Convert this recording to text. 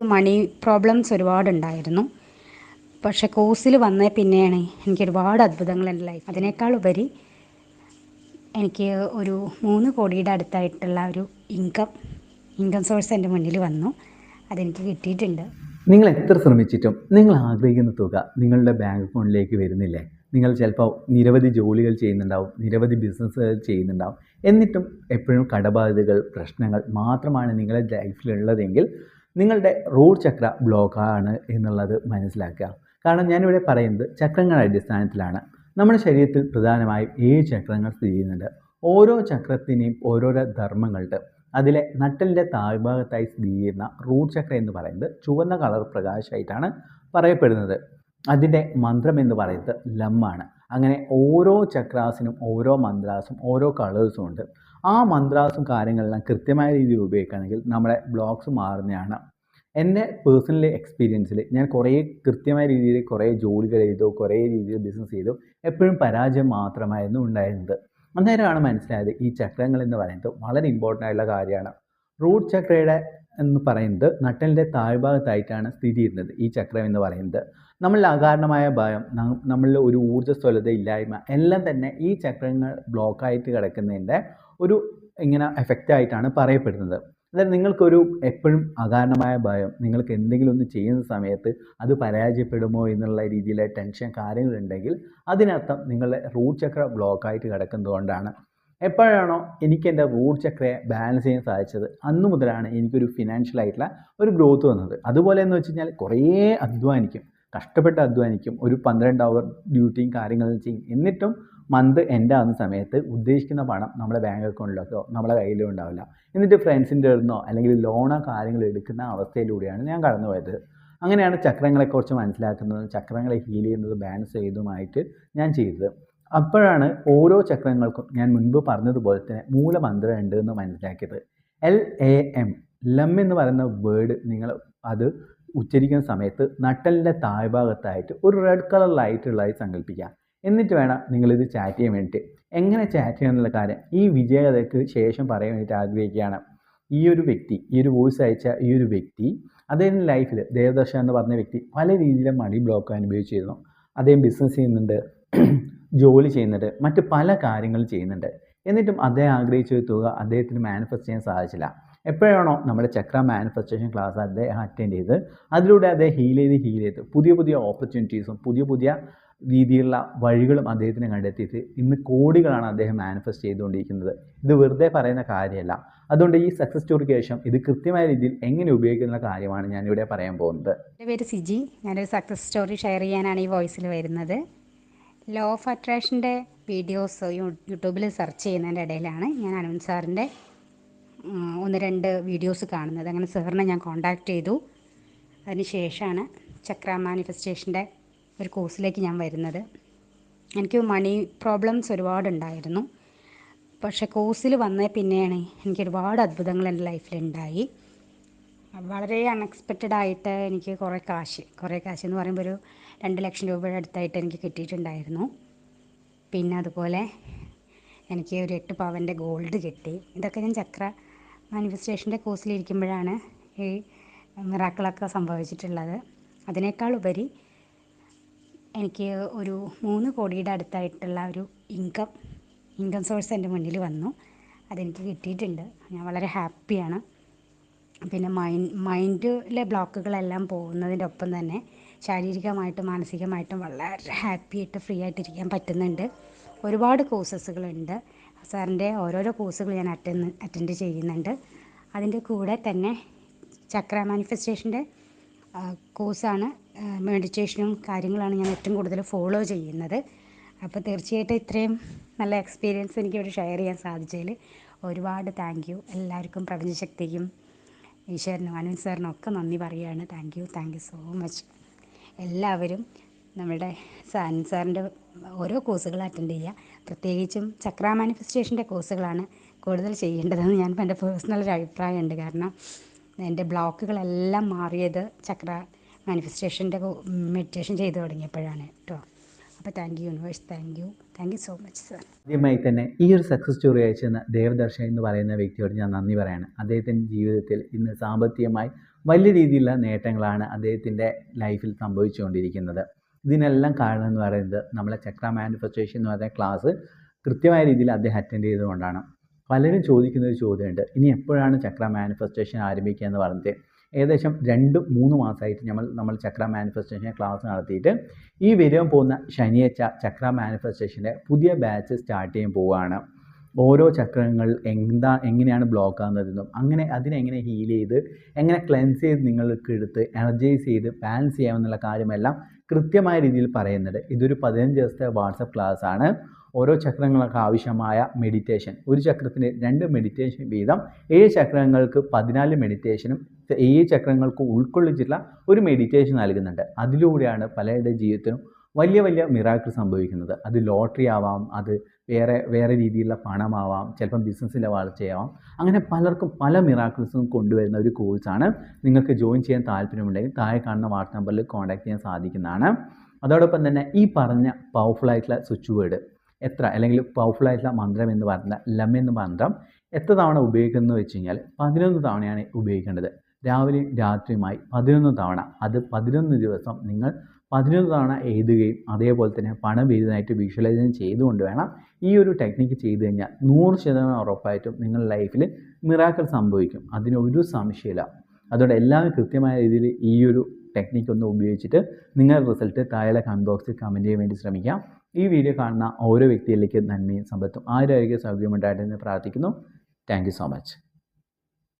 മണി problems ഒരുപാടുണ്ടായിരുന്നു. പക്ഷെ കോഴ്സിൽ വന്ന പിന്നെയാണ് എനിക്ക് ഒരുപാട് അത്ഭുതങ്ങൾ എന്റെ ലൈഫ് അതിനേക്കാൾ ഉപരി എനിക്ക് ഒരു മൂന്ന് കോടിയുടെ അടുത്തായിട്ടുള്ള ഒരു ഇൻകം ഇൻകം സോഴ്സ് എന്റെ മുന്നിൽ വന്നു. അതെനിക്ക് കിട്ടിയിട്ടുണ്ട്. നിങ്ങൾ എത്ര ശ്രമിച്ചിട്ടും നിങ്ങൾ ആഗ്രഹിക്കുന്ന തുക നിങ്ങളുടെ ബാങ്ക് അക്കൗണ്ടിലേക്ക് വരുന്നില്ലേ? നിങ്ങൾ ചിലപ്പോൾ നിരവധി ജോലികൾ ചെയ്യുന്നുണ്ടാവും നിരവധി ബിസിനസ്സുകൾ ചെയ്യുന്നുണ്ടാവും. എന്നിട്ടും എപ്പോഴും കടബാധ്യതകൾ പ്രശ്നങ്ങൾ മാത്രമാണ് നിങ്ങളുടെ ലൈഫിലുള്ളതെങ്കിൽ നിങ്ങളുടെ റൂട്ട് ചക്ര ബ്ലോക്കാണ് എന്നുള്ളത് മനസ്സിലാക്കുക. കാരണം ഞാനിവിടെ പറയുന്നത് ചക്രങ്ങളുടെ അടിസ്ഥാനത്തിലാണ്. നമ്മുടെ ശരീരത്തിൽ പ്രധാനമായും ഏഴ് ചക്രങ്ങൾ സ്ഥിതി ചെയ്യുന്നുണ്ട്. ഓരോ ചക്രത്തിനെയും ഓരോരോ ധർമ്മങ്ങളുണ്ട്. അതിലെ നട്ടലിന്റെ താഴ്ഭാഗത്തായി സ്ഥിതി ചെയ്യുന്ന റൂട്ട് ചക്ര എന്ന് പറയുന്നത് ചുവന്ന കളർ പ്രകാശമായിട്ടാണ് പറയപ്പെടുന്നത്. അതിന്റെ മന്ത്രം എന്ന് പറയുന്നത് ലമ്മാണ്. അങ്ങനെ ഓരോ ചക്രാസിനും ഓരോ മന്ത്രാസും ഓരോ കളേഴ്സും ഉണ്ട്. ആ മന്ത്രാസും കാര്യങ്ങളെല്ലാം കൃത്യമായ രീതിയിൽ ഉപയോഗിക്കുകയാണെങ്കിൽ നമ്മുടെ ബ്ലോക്സ് മാറുന്നതാണ്. എന്റെ പേഴ്സണൽ എക്സ്പീരിയൻസിൽ ഞാൻ കുറേ കൃത്യമായ രീതിയിൽ കുറേ ജോലികൾ ചെയ്തു കുറേ രീതിയിൽ ബിസിനസ് ചെയ്തു എപ്പോഴും പരാജയം മാത്രമായിരുന്നു ഉണ്ടായിരുന്നത്. അന്നേരമാണ് മനസ്സിലായത് ഈ ചക്രങ്ങൾ എന്ന് പറയുന്നത് വളരെ ഇമ്പോർട്ടന്റ് ആയിട്ടുള്ള കാര്യമാണ്. റൂട്ട് ചക്രയുടെ എന്ന് പറയുന്നത് നട്ടലിന്റെ താഴ്ഭാഗത്തായിട്ടാണ് സ്ഥിതി ചെയ്യുന്നത് ഈ ചക്രം എന്ന് പറയുന്നത്. നമ്മളിൽ അകാരണമായ ഭയം നമ്മളിൽ ഒരു ഊർജസ്വലത ഇല്ലായ്മ എല്ലാം തന്നെ ഈ ചക്രങ്ങൾ ബ്ലോക്കായിട്ട് കിടക്കുന്നതിന്റെ ഒരു ഇങ്ങനെ എഫക്റ്റ് ആയിട്ടാണ് പറയപ്പെടുന്നത്. അതായത് നിങ്ങൾക്കൊരു എപ്പോഴും അകാരണമായ ഭയം നിങ്ങൾക്ക് എന്തെങ്കിലും ഒന്ന് ചെയ്യുന്ന സമയത്ത് അത് പരാജയപ്പെടുമോ എന്നുള്ള രീതിയിലെ ടെൻഷൻ കാര്യങ്ങളുണ്ടെങ്കിൽ അതിനർത്ഥം നിങ്ങളുടെ റൂട്ട് ചക്ര ബ്ലോക്കായിട്ട് കിടക്കുന്നതുകൊണ്ടാണ് എപ്പോഴാണോ എനിക്ക് എന്റെ റൂട്ട് ചക്രയെ ബാലൻസ് ചെയ്യാൻ സാധിച്ചത് അന്ന് മുതലാണ് എനിക്കൊരു ഫിനാൻഷ്യൽ ആയിട്ടുള്ള ഒരു ഗ്രോത്ത് വന്നത്. അതുപോലെ എന്ന് വെച്ച് കഴിഞ്ഞാൽ കുറേ അധ്വാനിക്കും കഷ്ടപ്പെട്ട് അധ്വാനിക്കും. ഒരു പന്ത്രണ്ട് അവർ ഡ്യൂട്ടിയും കാര്യങ്ങളും ചെയ്യും. എന്നിട്ടും മന്ത് എൻഡ് ആകുന്ന സമയത്ത് ഉദ്ദേശിക്കുന്ന പണം നമ്മുടെ ബാങ്ക് അക്കൗണ്ടിലൊക്കെയോ നമ്മുടെ കയ്യിലോ ഉണ്ടാവില്ല. എന്നിട്ട് ഫ്രണ്ട്സിന്റെ അടുന്നോ അല്ലെങ്കിൽ ലോണോ കാര്യങ്ങൾ എടുക്കുന്ന അവസ്ഥയിലൂടെയാണ് ഞാൻ കടന്നുപോയത്. അങ്ങനെയാണ് ചക്രങ്ങളെക്കുറിച്ച് മനസ്സിലാക്കുന്നതും. ചക്രങ്ങളെ ഹീൽ ചെയ്യുന്നതും ബാലൻസ് ചെയ്തതുമായിട്ട് ഞാൻ ചെയ്തത്. അപ്പോഴാണ് ഓരോ ചക്രങ്ങൾക്കും ഞാൻ മുൻപ് പറഞ്ഞതുപോലെ തന്നെ മൂലമന്ത്രം ഉണ്ട് എന്ന് മനസ്സിലാക്കിയത്. എൽ എ എം ലം എന്ന് പറയുന്ന വേർഡ് നിങ്ങൾ അത് ഉച്ചരിക്കുന്ന സമയത്ത് നട്ടലിന്റെ താഴ്ഭാഗത്തായിട്ട് ഒരു റെഡ് കളർ ലൈറ്റ് ഉള്ളതായി സങ്കല്പിക്കുക എന്നിട്ട് വേണം നിങ്ങളിത് ചാറ്റ് ചെയ്യാൻ വേണ്ടിയിട്ട്. എങ്ങനെ ചാറ്റ് ചെയ്യുക എന്നുള്ള കാര്യം? ഈ വിജയകഥയ്ക്ക് ശേഷം പറയാൻ വേണ്ടിയിട്ട് ആഗ്രഹിക്കുകയാണ്. ഈ ഒരു വ്യക്തി ഈ ഒരു വോയിസ് അയച്ച ഈ ഒരു വ്യക്തി അദ്ദേഹത്തിന്റെ ലൈഫിൽ ദേവദർശൻ എന്ന് പറഞ്ഞ വ്യക്തി പല രീതിയിലും മണി ബ്ലോക്ക് അനുഭവിച്ചിരുന്നു. അദ്ദേഹം ബിസിനസ് ചെയ്യുന്നുണ്ട് ജോലി ചെയ്യുന്നുണ്ട് മറ്റ് പല കാര്യങ്ങൾ ചെയ്യുന്നുണ്ട്. എന്നിട്ടും അദ്ദേഹം ആഗ്രഹിച്ച ഒരു തുക അദ്ദേഹത്തിന് മാനിഫെസ്റ്റ് ചെയ്യാൻ സാധിച്ചില്ല. എപ്പോഴാണോ നമ്മുടെ ചക്ര മാനിഫെസ്റ്റേഷൻ ക്ലാസ് അദ്ദേഹം അറ്റൻഡ് ചെയ്ത് അതിലൂടെ അദ്ദേഹം ഹീൽ ചെയ്ത് ഹീൽ ചെയ്ത് പുതിയ പുതിയ ഓപ്പർച്യൂണിറ്റീസും പുതിയ പുതിയ രീതിയിലുള്ള വഴികളും അദ്ദേഹത്തിന് കണ്ടെത്തിയിട്ട് ഇന്ന് കോടികളാണ് അദ്ദേഹം മാനിഫെസ്റ്റ് ചെയ്തുകൊണ്ടിരിക്കുന്നത്. ഇത് വെറുതെ പറയുന്ന കാര്യമല്ല. അതുകൊണ്ട് ഈ സക്സസ് സ്റ്റോറിക്ക് ശേഷം ഇത് കൃത്യമായ രീതിയിൽ എങ്ങനെ ഉപയോഗിക്കുന്ന കാര്യമാണ് ഞാൻ ഇവിടെ പറയാൻ പോകുന്നത്. എന്റെ പേര് സിജി. ഞാനൊരു സക്സസ് സ്റ്റോറി ഷെയർ ചെയ്യാനാണ് ഈ വോയിസിൽ വരുന്നത്. ലോ ഓഫ് അട്രാക്ഷന്റെ വീഡിയോസ് യൂട്യൂബിൽ സെർച്ച് ചെയ്യുന്നതിന്റെ ഇടയിലാണ് ഞാൻ അനൂൻ സാറിന്റെ ഒന്ന് രണ്ട് വീഡിയോസ് കാണുന്നത്. അങ്ങനെ സാറിനെ ഞാൻ കോണ്ടാക്ട് ചെയ്തു. അതിന് ശേഷമാണ് ചക്ര മാനിഫെസ്റ്റേഷന്റെ ഒരു കോഴ്സിലേക്ക് ഞാൻ വരുന്നത്. എനിക്ക് മണി പ്രോബ്ലംസ് ഒരുപാടുണ്ടായിരുന്നു. പക്ഷെ കോഴ്സിൽ വന്ന പിന്നെയാണ് എനിക്ക് ഒരുപാട് അത്ഭുതങ്ങൾ എന്റെ ലൈഫിലുണ്ടായി. വളരെ അൺഎക്സ്പെക്റ്റഡ് ആയിട്ട് എനിക്ക് കുറേ കാശ് കുറേ കാശ് എന്ന് പറയുമ്പോൾ ഒരു രണ്ട് ലക്ഷം രൂപയുടെ അടുത്തായിട്ട് എനിക്ക് കിട്ടിയിട്ടുണ്ടായിരുന്നു. പിന്നെ അതുപോലെ എനിക്ക് ഒരു എട്ട് പവന്റെ ഗോൾഡ് കിട്ടി. ഇതൊക്കെ ഞാൻ ചക്ര മാനിഫെസ്റ്റേഷന്റെ കോഴ്സിലിരിക്കുമ്പോഴാണ് ഈ മിറാക്കിളൊക്കെ സംഭവിച്ചിട്ടുള്ളത്. അതിനേക്കാൾ ഉപരി എനിക്ക് ഒരു മൂന്ന് കോടിയുടെ അടുത്തായിട്ടുള്ള ഒരു ഇൻകം ഇൻകം സോഴ്സ് എന്റെ മുന്നിൽ വന്നു. അതെനിക്ക് കിട്ടിയിട്ടുണ്ട്. ഞാൻ വളരെ ഹാപ്പിയാണ് പിന്നെ മൈൻ മൈൻഡിലെ ബ്ലോക്കുകളെല്ലാം പോകുന്നതിന്റെ ഒപ്പം തന്നെ ശാരീരികമായിട്ടും മാനസികമായിട്ടും വളരെ ഹാപ്പി ആയിട്ട് ഫ്രീ ആയിട്ടിരിക്കാൻ പറ്റുന്നുണ്ട്. ഒരുപാട് കോഴ്സസുകളുണ്ട് സാറിന്റെ ഓരോരോ കോഴ്സുകൾ ഞാൻ അറ്റൻഡ് അറ്റൻഡ് ചെയ്യുന്നുണ്ട്. അതിന്റെ കൂടെ തന്നെ ചക്ര മാനിഫെസ്റ്റേഷന്റെ കോഴ്സാണ്. മെഡിറ്റേഷനും കാര്യങ്ങളാണ് ഞാൻ ഏറ്റവും കൂടുതൽ ഫോളോ ചെയ്യുന്നത്. അപ്പോൾ തീർച്ചയായിട്ടും ഇത്രയും നല്ല എക്സ്പീരിയൻസ് എനിക്ക് ഇവിടെ ഷെയർ ചെയ്യാൻ സാധിച്ചതിൽ ഒരുപാട് താങ്ക് യു. എല്ലാവർക്കും പ്രപഞ്ചശക്തിക്കും ഈശ്വരനും അനുവിൻ സാറിനും ഒക്കെ നന്ദി പറയുകയാണ്. Thank you. Thank you so much. എല്ലാവരും നമ്മുടെ സാൻ സാറിന്റെ ഓരോ കോഴ്സുകൾ അറ്റൻഡ് ചെയ്യുക. പ്രത്യേകിച്ചും ചക്ര മാനിഫെസ്റ്റേഷന്റെ കോഴ്സുകളാണ് കൂടുതൽ ചെയ്യേണ്ടതെന്ന് ഞാൻ എന്റെ പേഴ്സണൽ ഒരു അഭിപ്രായമുണ്ട്. കാരണം എന്റെ ബ്ലോക്കുകളെല്ലാം മാറിയത് ചക്ര മാനിഫെസ്റ്റേഷന്റെ മെഡിറ്റേഷൻ ചെയ്തു തുടങ്ങിയപ്പോഴാണ് കേട്ടോ അപ്പോൾ thank you universe thank you thank you so much sir ആദ്യമായി തന്നെ ഈ ഒരു സക്സസ് സ്റ്റോറി അയച്ചെന്ന ദേവദർശൻ എന്ന് പറയുന്ന വ്യക്തിയോട് ഞാൻ നന്ദി പറയാണ്. അദ്ദേഹത്തിന്റെ ജീവിതത്തിൽ ഇന്ന് സാമ്പത്തികമായി വലിയ രീതിയിലുള്ള നേട്ടങ്ങളാണ് അദ്ദേഹത്തിന്റെ ലൈഫിൽ സംഭവിച്ചുകൊണ്ടിരിക്കുന്നത്. ഇതിനെല്ലാം കാരണം എന്ന് പറയുന്നത് നമ്മളെ ചക്ര മാനിഫെസ്റ്റേഷൻ എന്ന് പറയുന്ന ക്ലാസ് കൃത്യമായ രീതിയിൽ അദ്ദേഹം അറ്റൻഡ് ചെയ്തുകൊണ്ടാണ്. പലരും ചോദിക്കുന്ന ഒരു ചോദ്യമുണ്ട്. ഇനി എപ്പോഴാണ് ചക്ര മാനിഫെസ്റ്റേഷൻ ആരംഭിക്കുക എന്ന് പറഞ്ഞിട്ട്? ഏകദേശം രണ്ട് മൂന്ന് മാസമായിട്ട് നമ്മൾ നമ്മൾ ചക്ര മാനിഫെസ്റ്റേഷൻ ക്ലാസ് നടത്തിയിട്ട് ഈ വരാൻ പോകുന്ന ശനിയാഴ്ച ചക്ര മാനിഫെസ്റ്റേഷന്റെ പുതിയ ബാച്ച് സ്റ്റാർട്ട് ചെയ്യാൻ പോവുകയാണ്. ഓരോ ചക്രങ്ങൾ എന്താ എങ്ങനെയാണ് ബ്ലോക്ക് ആകുന്നതെന്നും അങ്ങനെ അതിനെങ്ങനെ ഹീൽ ചെയ്ത് എങ്ങനെ ക്ലെൻസ് ചെയ്ത് നിങ്ങൾക്ക് എടുത്ത് എനർജൈസ് ചെയ്ത് ബാലൻസ് ചെയ്യാമെന്നുള്ള കാര്യമെല്ലാം കൃത്യമായ രീതിയിൽ പറയുന്നുണ്ട്. ഇതൊരു പതിനഞ്ച് ദിവസത്തെ വാട്സപ്പ് ക്ലാസ് ആണ്. ഓരോ ചക്രങ്ങൾക്ക് ആവശ്യമായ മെഡിറ്റേഷൻ ഒരു ചക്രത്തിന് രണ്ട് മെഡിറ്റേഷൻ വീതം. ഏഴ് ചക്രങ്ങൾക്ക് പതിനാല് മെഡിറ്റേഷനും ഏഴ് ചക്രങ്ങൾക്ക് ഉൾക്കൊള്ളിച്ചിട്ടുള്ള ഒരു മെഡിറ്റേഷൻ നൽകുന്നുണ്ട്. അതിലൂടെയാണ് പലരുടെ ജീവിതത്തിനും വലിയ വലിയ മിറാക്കിൾ സംഭവിക്കുന്നത്. അത് ലോട്ടറി ആവാം അത് വേറെ വേറെ രീതിയിലുള്ള പണമാവാം ചിലപ്പം ബിസിനസ്സിലെ വളർച്ചയാവാം. അങ്ങനെ പലർക്കും പല മിറാക്കിൾസും കൊണ്ടുവരുന്ന ഒരു കോഴ്സാണ് നിങ്ങൾക്ക് ജോയിൻ ചെയ്യാൻ താല്പര്യമുണ്ടെങ്കിൽ താഴെ കാണുന്ന വാട്സ് നമ്പറിൽ കോൺടാക്ട് ചെയ്യാൻ സാധിക്കുന്നതാണ്. അതോടൊപ്പം തന്നെ ഈ പറഞ്ഞ പവർഫുൾ ആയിട്ടുള്ള സ്വിച്ച് വേർഡ് എത്ര? അല്ലെങ്കിൽ പവർഫുൾ ആയിട്ടുള്ള മന്ത്രം എന്ന് പറഞ്ഞ ലം എന്ന് മന്ത്രം എത്ര തവണ ഉപയോഗിക്കുന്നു വെച്ച് കഴിഞ്ഞാൽ പതിനൊന്ന് തവണയാണ് ഉപയോഗിക്കേണ്ടത്. രാവിലെയും രാത്രിയുമായി പതിനൊന്ന് തവണ. അത് പതിനൊന്ന് ദിവസം നിങ്ങൾ പതിനൊന്ന് തവണ എഴുതുകയും അതേപോലെ തന്നെ പണം എഴുതാനായിട്ട് വിഷ്വലൈസേഷൻ ചെയ്തുകൊണ്ട് വേണം ഈ ഒരു ടെക്നിക്ക് ചെയ്തു കഴിഞ്ഞാൽ നൂറ് ശതമാനം ഉറപ്പായിട്ടും നിങ്ങളുടെ ലൈഫിൽ മിറാക്കൾ സംഭവിക്കും. അതിന് ഒരു സംശയമില്ല അതുകൊണ്ട് എല്ലാവരും കൃത്യമായ രീതിയിൽ ഈ ഒരു ടെക്നിക്ക് ഒന്ന് ഉപയോഗിച്ചിട്ട് നിങ്ങളുടെ റിസൾട്ട് താഴെ കമന്റ് ബോക്സിൽ കമന്റ് ചെയ്യാൻ വേണ്ടി ശ്രമിക്കാം. ഈ വീഡിയോ കാണുന്ന ഓരോ വ്യക്തിയിലേക്കും നന്മയും സമ്പത്തും ആരോഗ്യ സൗകര്യമുണ്ടായിട്ടെന്ന് പ്രാർത്ഥിക്കുന്നു. Thank so much